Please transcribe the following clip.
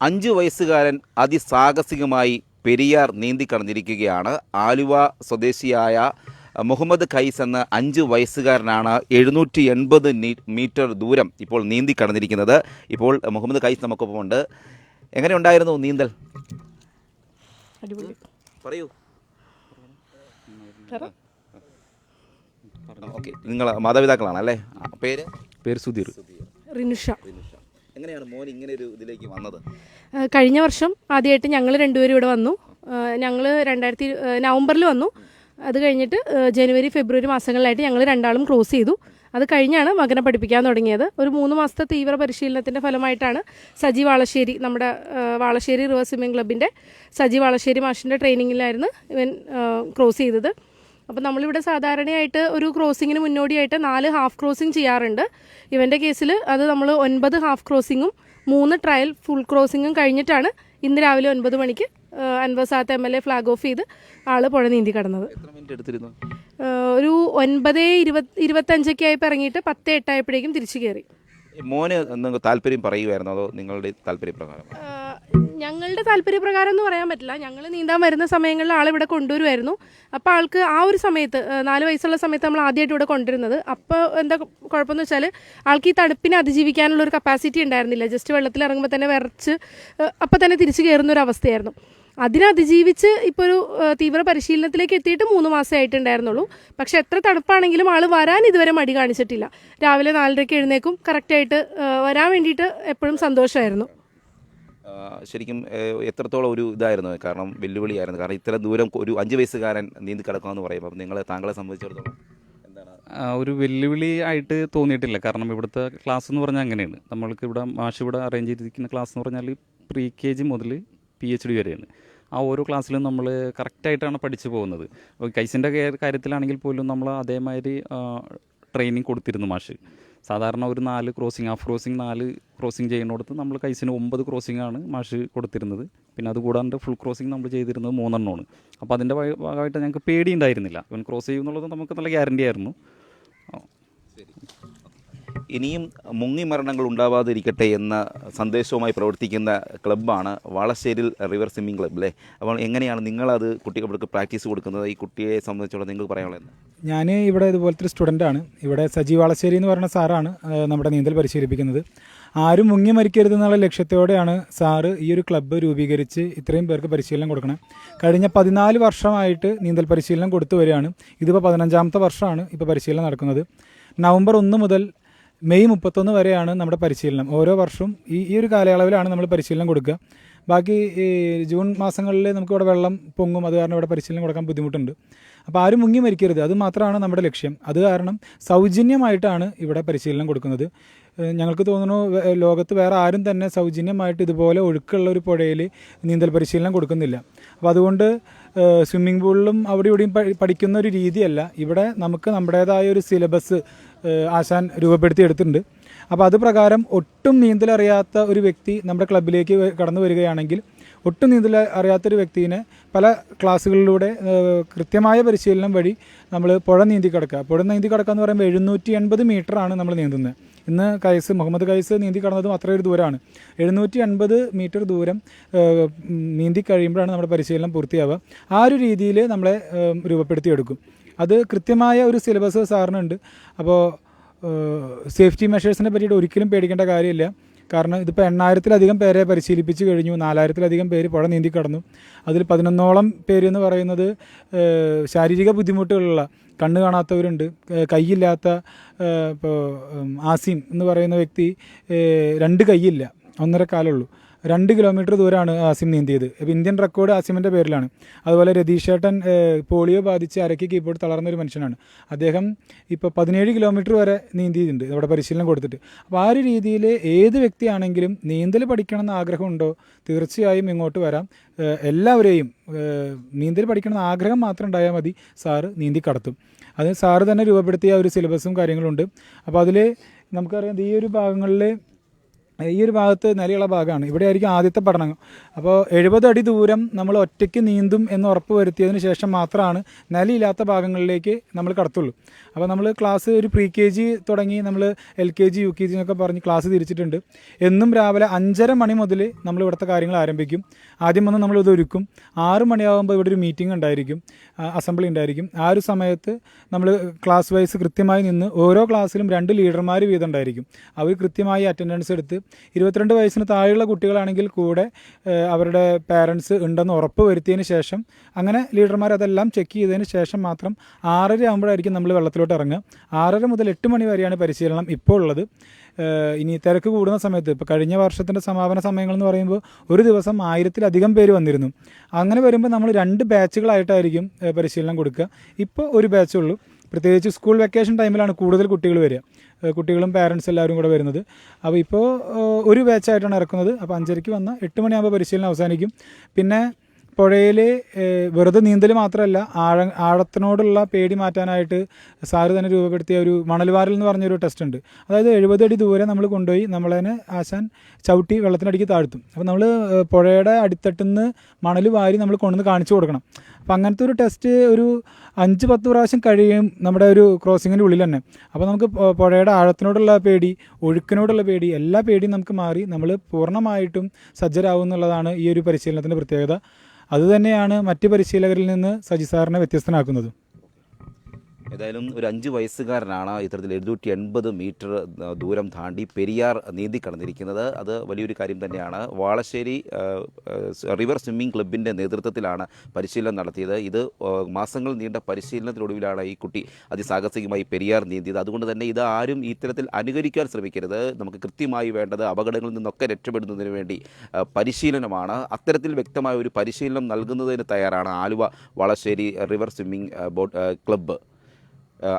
അഞ്ചു വയസ്സുകാരൻ അതിസാഹസികമായി പെരിയാർ നീന്തിക്കടന്നിരിക്കുകയാണ് ആലുവ സ്വദേശിയായ മുഹമ്മദ് ഖൈസ് എന്ന അഞ്ച് വയസ്സുകാരനാണ് എഴുന്നൂറ്റി എൺപത് മീറ്റർ ദൂരം ഇപ്പോൾ നീന്തി കടന്നിരിക്കുന്നത്. ഇപ്പോൾ മുഹമ്മദ് ഖൈസ് നമുക്കൊപ്പമുണ്ട് എങ്ങനെയുണ്ടായിരുന്നു നീന്തൽ? അടിപൊളി. പറയൂ. പറ. ഓക്കെ നിങ്ങൾ മാതാപിതാക്കളാണ് അല്ലേ പേര്? പേര് സുധീർ. റിനുഷ. എങ്ങനെയാണ് മോൻ ഇങ്ങനെ ഒരു ഇതിലേക്ക് വന്നത്? കഴിഞ്ഞ വർഷം ആദ്യമായിട്ട് ഞങ്ങൾ രണ്ടുപേരും ഇവിടെ വന്നു. ഞങ്ങൾ രണ്ടായിരത്തി നവംബറിൽ വന്നു. അത് കഴിഞ്ഞിട്ട് ജനുവരി ഫെബ്രുവരി മാസങ്ങളിലായിട്ട് ഞങ്ങൾ രണ്ടാളും ക്രോസ് ചെയ്തു. അത് കഴിഞ്ഞാണ് മകനെ പഠിപ്പിക്കാൻ തുടങ്ങിയത്. ഒരു മൂന്ന് മാസത്തെ തീവ്ര പരിശീലനത്തിന്റെ ഫലമായിട്ടാണ് സജി വാളശ്ശേരി നമ്മുടെ വാളശ്ശേരി റിവേഴ്സ് സ്വിമ്മിംഗ് ക്ലബിന്റെ സജി വാളശ്ശേരി മാഷിന്റെ ട്രെയിനിങ്ങിലായിരുന്നു ഇവൻ ക്രോസ് ചെയ്തത്. അപ്പോൾ നമ്മളിവിടെ സാധാരണയായിട്ട് ഒരു ക്രോസിങ്ങിന് മുന്നോടിയായിട്ട് നാല് ഹാഫ് ക്രോസിങ് ചെയ്യാറുണ്ട്. ഇവന്റെ കേസിൽ അത് നമ്മൾ ഒൻപത് ഹാഫ് ക്രോസിങ്ങും മൂന്ന് ട്രയൽ ഫുൾ ക്രോസിങ്ങും കഴിഞ്ഞിട്ടാണ് ഇന്ന് രാവിലെ ഒൻപത് മണിക്ക് Anvar Sadath M L A flag off ചെയ്ത് ആൾ പുഴ നീന്തി കടന്നത്. ഒരു ഒൻപത് ഇരുപത് ഇരുപത്തഞ്ചൊക്കെ ആയപ്പോൾ ഇറങ്ങിയിട്ട് പത്ത് എട്ടായപ്പോഴേക്കും തിരിച്ചു കയറി മോന് നിങ്ങൾ താല്പര്യം പറയുമായിരുന്നു അതോ നിങ്ങളുടെ താല്പര്യപ്രകാരം? ഞങ്ങളുടെ താല്പര്യപ്രകാരം എന്ന് പറയാൻ പറ്റില്ല. ഞങ്ങൾ നീന്താൻ വരുന്ന സമയങ്ങളിൽ ആളിവിടെ കൊണ്ടുവരുമായിരുന്നു അപ്പോൾ ആൾക്ക് ആ ഒരു സമയത്ത് നാല് വയസ്സുള്ള സമയത്ത് നമ്മൾ ആദ്യമായിട്ട് ഇവിടെ കൊണ്ടുവരുന്നത്. അപ്പോൾ എന്താ കുഴപ്പമെന്ന് വെച്ചാൽ ആൾക്ക് ഈ തണുപ്പിനെ അതിജീവിക്കാനുള്ള ഒരു കപ്പാസിറ്റി ഉണ്ടായിരുന്നില്ല. ജസ്റ്റ് വെള്ളത്തിൽ ഇറങ്ങുമ്പോൾ തന്നെ വിറച്ച് അപ്പോൾ തന്നെ തിരിച്ചു കയറുന്ന ഒരു അവസ്ഥയായിരുന്നു. അതിനെ അതിജീവിച്ച് ഇപ്പോൾ ഒരു തീവ്ര പരിശീലനത്തിലേക്ക് എത്തിയിട്ട് മൂന്ന് മാസമേ ആയിട്ടുണ്ടായിരുന്നുള്ളൂ. പക്ഷെ എത്ര തണുപ്പാണെങ്കിലും ആൾ വരാൻ ഇതുവരെ മടി കാണിച്ചിട്ടില്ല. രാവിലെ നാലരയ്ക്ക് എഴുന്നേക്കും കറക്റ്റായിട്ട് വരാൻ വേണ്ടിയിട്ട് എപ്പോഴും സന്തോഷമായിരുന്നു. ശരിക്കും എത്രത്തോളം ഒരു ഇതായിരുന്നു കാരണം വെല്ലുവിളിയായിരുന്നു. കാരണം ഇത്ര ദൂരം ഒരു അഞ്ച് വയസ്സുകാരൻ നീന്തി കിടക്കാമെന്ന് പറയുമ്പോൾ നിങ്ങൾ താങ്കളെ സംബന്ധിച്ചിടത്തോളം എന്താണ്? ഒരു വെല്ലുവിളി ആയിട്ട് തോന്നിയിട്ടില്ല. കാരണം ഇവിടുത്തെ ക്ലാസ് എന്ന് പറഞ്ഞാൽ അങ്ങനെയാണ്. നമ്മൾക്ക് ഇവിടെ മാഷ് ഇവിടെ അറേഞ്ച് ചെയ്തിരിക്കുന്ന ക്ലാസ് എന്ന് പറഞ്ഞാൽ പ്രീ കെ ജി മുതൽ പി എച്ച് ഡി വരെയാണ്. ആ ഓരോ ക്ലാസ്സിലും നമ്മൾ കറക്റ്റായിട്ടാണ് പഠിച്ചു പോകുന്നത്. അപ്പോൾ കൈസിന്റെ കാര്യത്തിലാണെങ്കിൽ പോലും നമ്മൾ അതേമാതിരി ട്രെയിനിങ് കൊടുത്തിരുന്നു മാഷ്. സാധാരണ ഒരു നാല് ക്രോസിങ് ഹാഫ് ക്രോസിങ് നാല് ക്രോസിങ് ചെയ്യുന്നിടത്ത് നമ്മൾ കൈസിന് ഒമ്പത് ക്രോസിംഗ് ആണ് മാഷ് കൊടുത്തിരുന്നത്. പിന്നെ അതുകൂടാണ്ട് ഫുൾ ക്രോസിങ് നമ്മൾ ചെയ്തിരുന്നത് മൂന്നെണ്ണമാണ്. അപ്പോൾ അതിന്റെ ഭാഗ- ഭാഗമായിട്ട് ഞങ്ങൾക്ക് പേടി ഉണ്ടായിരുന്നില്ല ഇവൻ ക്രോസ് ചെയ്യുന്നുള്ളത് നമുക്ക് നല്ല ഗ്യാരണ്ടി ആയിരുന്നു. ആ. ഇനിയും മുങ്ങി മരണങ്ങൾ ഉണ്ടാവാതിരിക്കട്ടെ എന്ന സന്ദേശവുമായി പ്രവർത്തിക്കുന്ന ക്ലബ്ബാണ് വാളശ്ശേരിൽ റിവർ സ്വിമ്മിംഗ് ക്ലബ്ബ് അല്ലേ അപ്പോൾ എങ്ങനെയാണ് നിങ്ങളത് കുട്ടികൾക്ക് പ്രാക്ടീസ് കൊടുക്കുന്നത്? ഈ കുട്ടിയെ സംബന്ധിച്ചോളം നിങ്ങൾക്ക് പറയാനുള്ളത് ഞാൻ ഇവിടെ ഇതുപോലത്തെ ഒരു സ്റ്റുഡന്റാണ് ഇവിടെ സജി വാളശ്ശേരി എന്ന് പറയുന്ന സാറാണ് നമ്മുടെ നീന്തൽ പരിശീലിപ്പിക്കുന്നത്. ആരും മുങ്ങി മരിക്കരുത് എന്നുള്ള ലക്ഷ്യത്തോടെയാണ് സാറ് ഈ ഒരു ക്ലബ്ബ് രൂപീകരിച്ച് ഇത്രയും പേർക്ക് പരിശീലനം കൊടുക്കണം. കഴിഞ്ഞ പതിനാല് വർഷമായിട്ട് നീന്തൽ പരിശീലനം കൊടുത്തു വരികയാണ്. ഇതിപ്പോൾ പതിനഞ്ചാമത്തെ വർഷമാണ് ഇപ്പോൾ പരിശീലനം നടക്കുന്നത്. നവംബർ ഒന്ന് മുതൽ മെയ് മുപ്പത്തൊന്ന് വരെയാണ് നമ്മുടെ പരിശീലനം. ഓരോ വർഷവും ഈ ഈ ഒരു കാലയളവിലാണ് നമ്മൾ പരിശീലനം കൊടുക്കുക. ബാക്കി ഈ ജൂൺ മാസങ്ങളിൽ നമുക്ക് ഇവിടെ വെള്ളം പൊങ്ങും. അത് കാരണം ഇവിടെ പരിശീലനം കൊടുക്കാൻ ബുദ്ധിമുട്ടുണ്ട്. അപ്പോൾ ആരും മുങ്ങി മരിക്കരുത്. അത് മാത്രമാണ് നമ്മുടെ ലക്ഷ്യം. അത് കാരണം സൗജന്യമായിട്ടാണ് ഇവിടെ പരിശീലനം കൊടുക്കുന്നത്. ഞങ്ങൾക്ക് തോന്നുന്നു ലോകത്ത് വേറെ ആരും തന്നെ സൗജന്യമായിട്ട് ഇതുപോലെ ഒഴുക്കുള്ള ഒരു പുഴയിൽ നീന്തൽ പരിശീലനം കൊടുക്കുന്നില്ല. അപ്പോൾ അതുകൊണ്ട് സ്വിമ്മിംഗ് പൂളിലും അവിടെ ഇവിടെയും പഠിക്കുന്ന ഒരു രീതിയല്ല. ഇവിടെ നമുക്ക് നമ്മുടേതായ ഒരു സിലബസ് ആശാൻ രൂപപ്പെടുത്തി എടുത്തിട്ടുണ്ട്. അപ്പോൾ അത് പ്രകാരം ഒട്ടും നീന്തലറിയാത്ത ഒരു വ്യക്തി നമ്മുടെ ക്ലബിലേക്ക് കടന്നു വരികയാണെങ്കിൽ ഒട്ടും നീന്തൽ അറിയാത്തൊരു വ്യക്തിനെ പല ക്ലാസ്സുകളിലൂടെ കൃത്യമായ പരിശീലനം വഴി നമ്മൾ പുഴ നീന്തി കിടക്കുക. പുഴ നീന്തി കിടക്കുക എന്ന് പറയുമ്പോൾ എഴുന്നൂറ്റി എൺപത് മീറ്ററാണ് നമ്മൾ നീന്തുന്നത്. ഇന്ന് കൈസ് മുഹമ്മദ് കൈസ് നീന്തി കടന്നതും അത്രയൊരു ദൂരമാണ്. എഴുന്നൂറ്റി അൻപത് മീറ്റർ ദൂരം നീന്തി കഴിയുമ്പോഴാണ് നമ്മുടെ പരിശീലനം പൂർത്തിയാവുക. ആ ഒരു രീതിയിൽ നമ്മളെ രൂപപ്പെടുത്തിയെടുക്കും. അത് കൃത്യമായ ഒരു സിലബസ് സാറിനുണ്ട്. അപ്പോൾ സേഫ്റ്റി മെഷേഴ്സിനെ പറ്റിയിട്ട് ഒരിക്കലും പേടിക്കേണ്ട കാര്യമില്ല. കാരണം ഇതിപ്പോൾ എണ്ണായിരത്തിലധികം പേരെ പരിശീലിപ്പിച്ച് കഴിഞ്ഞു നാലായിരത്തിലധികം പേര് പുഴ നീന്തി കടന്നു. അതിൽ പതിനൊന്നോളം പേര് എന്ന് പറയുന്നത് ശാരീരിക ബുദ്ധിമുട്ടുകളുള്ള കണ്ണ് കാണാത്തവരുണ്ട് കൈയില്ലാത്ത ഇപ്പോൾ ആസിം എന്ന് പറയുന്ന വ്യക്തി രണ്ട് കൈയില്ല ഒന്നര കാലുള്ളൂ. രണ്ട് കിലോമീറ്റർ ദൂരമാണ് ആസിം നീന്തിയത്. അപ്പോൾ ഇന്ത്യൻ റെക്കോർഡ് ആസിമിന്റെ പേരിലാണ്. അതുപോലെ രതീഷേട്ടൻ പോളിയോ ബാധിച്ച് അരക്കി കീബോർഡ് തളർന്ന ഒരു മനുഷ്യനാണ്. അദ്ദേഹം ഇപ്പോൾ പതിനേഴ് കിലോമീറ്റർ വരെ നീന്തിയിട്ടുണ്ട് അവിടെ പരിശീലനം കൊടുത്തിട്ട്. അപ്പോൾ ആ ഒരു രീതിയിൽ ഏത് വ്യക്തിയാണെങ്കിലും നീന്തൽ പഠിക്കണം എന്ന് ആഗ്രഹമുണ്ടോ? തീർച്ചയായും ഇങ്ങോട്ട് വരാം. എല്ലാവരെയും നീന്തൽ പഠിക്കണം ആഗ്രഹം മാത്രം ഉണ്ടായാൽ മതി. സാറ് നീന്തി കടത്തും. അത് സാറ് തന്നെ രൂപപ്പെടുത്തിയ ഒരു സിലബസും കാര്യങ്ങളുണ്ട് അപ്പോൾ അതിൽ നമുക്കറിയാം ഈ ഒരു ഭാഗങ്ങളിൽ ഈ ഒരു ഭാഗത്ത് നിലയുള്ള ഭാഗമാണ്. ഇവിടെ ആയിരിക്കും ആദ്യത്തെ പഠനം. അപ്പോൾ എഴുപത് അടി ദൂരം നമ്മൾ ഒറ്റയ്ക്ക് നീന്തും എന്ന് ഉറപ്പ് വരുത്തിയതിന് ശേഷം മാത്രമാണ് നിലയില്ലാത്ത ഭാഗങ്ങളിലേക്ക് നമ്മൾ കടത്തുള്ളൂ. അപ്പോൾ നമ്മൾ ക്ലാസ് ഒരു പ്രീ കെ ജി തുടങ്ങി നമ്മൾ L K G U K G എന്നൊക്കെ പറഞ്ഞ് ക്ലാസ് തിരിച്ചിട്ടുണ്ട്. എന്നും രാവിലെ അഞ്ചര മണി മുതൽ നമ്മൾ ഇവിടുത്തെ കാര്യങ്ങൾ ആരംഭിക്കും. ആദ്യം വന്ന് നമ്മൾ ഇത് ഒരുക്കും. ആറ് മണിയാകുമ്പോൾ ഇവിടെ ഒരു മീറ്റിംഗ് ഉണ്ടായിരിക്കും. അസംബ്ലി ഉണ്ടായിരിക്കും. ആ ഒരു സമയത്ത് നമ്മൾ ക്ലാസ് വൈസ് കൃത്യമായി നിന്ന് ഓരോ ക്ലാസ്സിലും രണ്ട് ലീഡർമാർ വീതം ഉണ്ടായിരിക്കും. അവർ കൃത്യമായി അറ്റൻഡൻസ് എടുത്ത് ഇരുപത്തിരണ്ട് വയസ്സിന് താഴെയുള്ള കുട്ടികളാണെങ്കിൽ കൂടെ അവരുടെ പാരൻസ് ഉണ്ടെന്ന് ഉറപ്പ് വരുത്തിയതിന് ശേഷം അങ്ങനെ ലീഡർമാർ അതെല്ലാം ചെക്ക് ചെയ്തതിന് ശേഷം മാത്രം ആറര ആകുമ്പോഴായിരിക്കും നമ്മൾ വെള്ളത്തിലോട്ട് ഇറങ്ങുക. ആറര മുതൽ എട്ട് മണി വരെയാണ് പരിശീലനം ഇപ്പോൾ ഉള്ളത്. ഇനി തിരക്ക് കൂടുന്ന സമയത്ത് ഇപ്പോൾ കഴിഞ്ഞ വർഷത്തിന്റെ സമാപന സമയങ്ങൾ എന്ന് പറയുമ്പോൾ ഒരു ദിവസം ആയിരത്തിലധികം പേര് വന്നിരുന്നു. അങ്ങനെ വരുമ്പോൾ നമ്മൾ രണ്ട് ബാച്ചുകളായിട്ടായിരിക്കും പരിശീലനം കൊടുക്കുക. ഇപ്പോൾ ഒരു ബാച്ചേ ഉള്ളൂ. പ്രത്യേകിച്ച് സ്കൂൾ വെക്കേഷൻ ടൈമിലാണ് കൂടുതൽ കുട്ടികൾ വരിക. കുട്ടികളും പാരൻസ് എല്ലാവരും കൂടെ വരുന്നത്. അപ്പോൾ ഇപ്പോൾ ഒരു ബാച്ചായിട്ടാണ് ഇറക്കുന്നത്. അപ്പോൾ അഞ്ചരയ്ക്ക് വന്നാൽ എട്ട് മണിയാകുമ്പോൾ പരിശീലനം അവസാനിക്കും. പിന്നെ പുഴയിൽ വെറുതെ നീന്തൽ മാത്രമല്ല ആഴ ആഴത്തിനോടുള്ള പേടി മാറ്റാനായിട്ട് സാറ് തന്നെ രൂപപ്പെടുത്തിയ ഒരു മണൽവാരൽ എന്ന് പറഞ്ഞൊരു ടെസ്റ്റ് ഉണ്ട്. അതായത് എഴുപത് അടി ദൂരെ നമ്മൾ കൊണ്ടുപോയി നമ്മളതിനെ ആശാൻ ചവിട്ടി വെള്ളത്തിനടിക്ക് താഴ്ത്തും. അപ്പോൾ നമ്മൾ പുഴയുടെ അടിത്തട്ടിൽ നിന്ന് മണൽ വാരി നമ്മൾ കൊണ്ടുവന്ന് കാണിച്ചു കൊടുക്കണം. അപ്പം അങ്ങനത്തെ ഒരു ടെസ്റ്റ് ഒരു അഞ്ച് പത്ത് പ്രാവശ്യം കഴിയും നമ്മുടെ ഒരു ക്രോസിങ്ങിന്റെ ഉള്ളിൽ തന്നെ. അപ്പോൾ നമുക്ക് പുഴയുടെ ആഴത്തിനോടുള്ള പേടി ഒഴുക്കിനോടുള്ള പേടി എല്ലാ പേടിയും നമുക്ക് മാറി നമ്മൾ പൂർണമായിട്ടും സജ്ജരാകും എന്നുള്ളതാണ് ഈ ഒരു പരിശീലനത്തിന്റെ പ്രത്യേകത. അതുതന്നെയാണ് മറ്റ് പരിശീലകരിൽ നിന്ന് സജി സാറിനെ വ്യത്യസ്തനാക്കുന്നത്. ഏതായാലും ഒരു അഞ്ച് വയസ്സുകാരനാണ് ഇത്തരത്തിൽ എഴുന്നൂറ്റി എൺപത് മീറ്റർ ദൂരം താണ്ടി പെരിയാർ നീന്തി കടന്നിരിക്കുന്നത്. അത് വലിയൊരു കാര്യം തന്നെയാണ്. വാളശ്ശേരി റിവർ സ്വിമ്മിംഗ് ക്ലബിന്റെ നേതൃത്വത്തിലാണ് പരിശീലനം നടത്തിയത്. ഇത് മാസങ്ങൾ നീണ്ട പരിശീലനത്തിനൊടുവിലാണ് ഈ കുട്ടി അതിസാഹസികമായി പെരിയാർ നീന്തിയത്. അതുകൊണ്ട് തന്നെ ഇത് ആരും ഇത്തരത്തിൽ അനുകരിക്കാൻ ശ്രമിക്കരുത്. നമുക്ക് കൃത്യമായി വേണ്ടത് അപകടങ്ങളിൽ നിന്നൊക്കെ രക്ഷപ്പെടുന്നതിന് വേണ്ടി പരിശീലനമാണ്. അത്തരത്തിൽ വ്യക്തമായ ഒരു പരിശീലനം നൽകുന്നതിന് തയ്യാറാണ് Aluva Valasseri river swimming boat club. ആ,